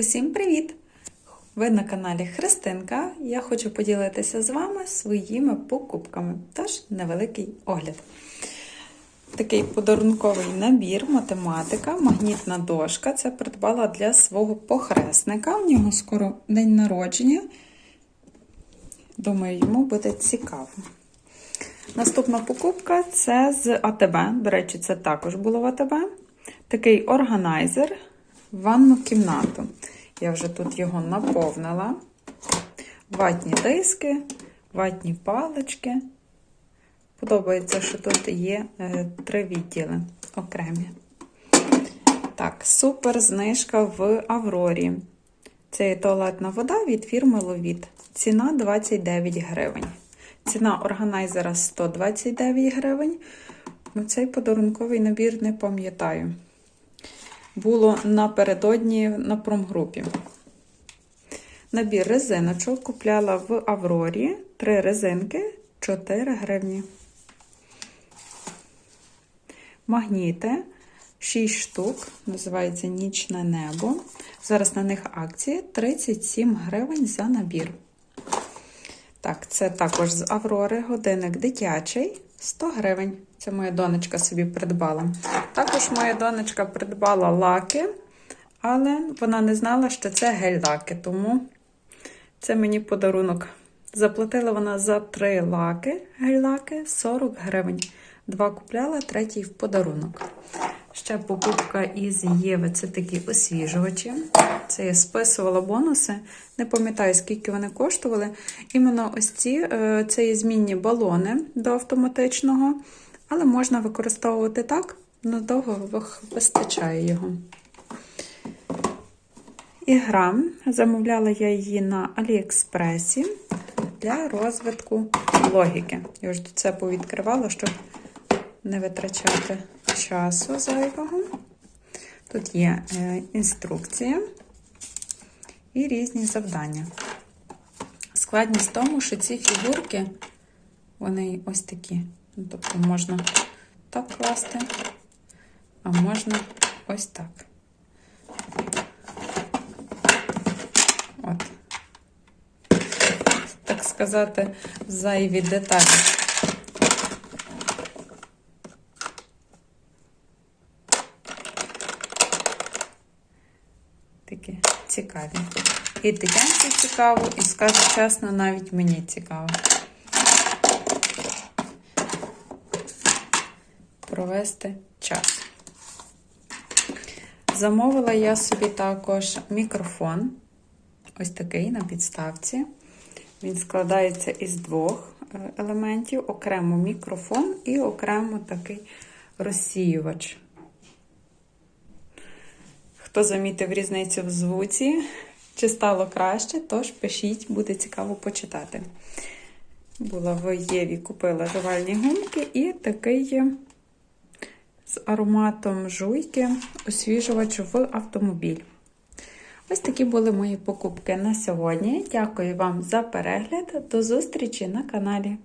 Усім привіт! Ви на каналі Христинка. Я хочу поділитися з вами своїми покупками. Тож невеликий огляд. Такий подарунковий набір, математика, магнітна дошка. Це придбала для свого похресника. У нього скоро день народження. Думаю, йому буде цікаво. Наступна покупка це з АТБ. До речі, це також було в АТБ. Такий органайзер ванну кімнату. Я вже тут його наповнила. Ватні диски, ватні палички. Подобається, що тут є е, три відділи окремі. Так, супер знижка в Аврорі. Це є туалетна вода від фірми Ловіт. Ціна 29 гривень. Ціна органайзера 129 гривень. Ну, Цей подарунковий набір не пам'ятаю. Було напередодні на промгрупі. Набір резиночок купляла в Аврорі. Три резинки 4 гривні. Магніти 6 штук, називається Нічне небо. Зараз на них акції 37 гривень за набір. Так, це також з Аврори годинник дитячий 100 гривень. Це моя донечка собі придбала. Також моя донечка придбала лаки, але вона не знала, що це гель-лаки, тому це мені подарунок. Заплатила вона за три лаки, гель-лаки 40 гривень. Два купляла, третій в подарунок. Ще покупка із Єви це такі освіжувачі. Це я списувала бонуси. Не пам'ятаю, скільки вони коштували. Іменно ось ці це є змінні балони до автоматичного, але можна використовувати так, надовго вистачає його. Ігра. Замовляла я її на Аліекспресі для розвитку логіки. Я вже тут це повідкривала, щоб не витрачати часу зайвого. Тут є е, інструкція і різні завдання. Складність в тому, що ці фігурки, вони ось такі. Ну, Тобто можна так класти, а можна ось так. От. Так сказати, зайві деталі. Такі цікаві. І дитянці цікаво, і скажу чесно, навіть мені цікаво. Провести час. Замовила я собі також мікрофон. Ось такий на підставці. Він складається із двох елементів: окремо мікрофон і окремо такий розсіювач. Хто замітив різницю в звуці, чи стало краще, тож пишіть, буде цікаво почитати. Була в Єві, купила жувальні гумки і такий з ароматом жуйки освіжувач в автомобіль. Ось такі були мої покупки на сьогодні. Дякую вам за перегляд. До зустрічі на каналі.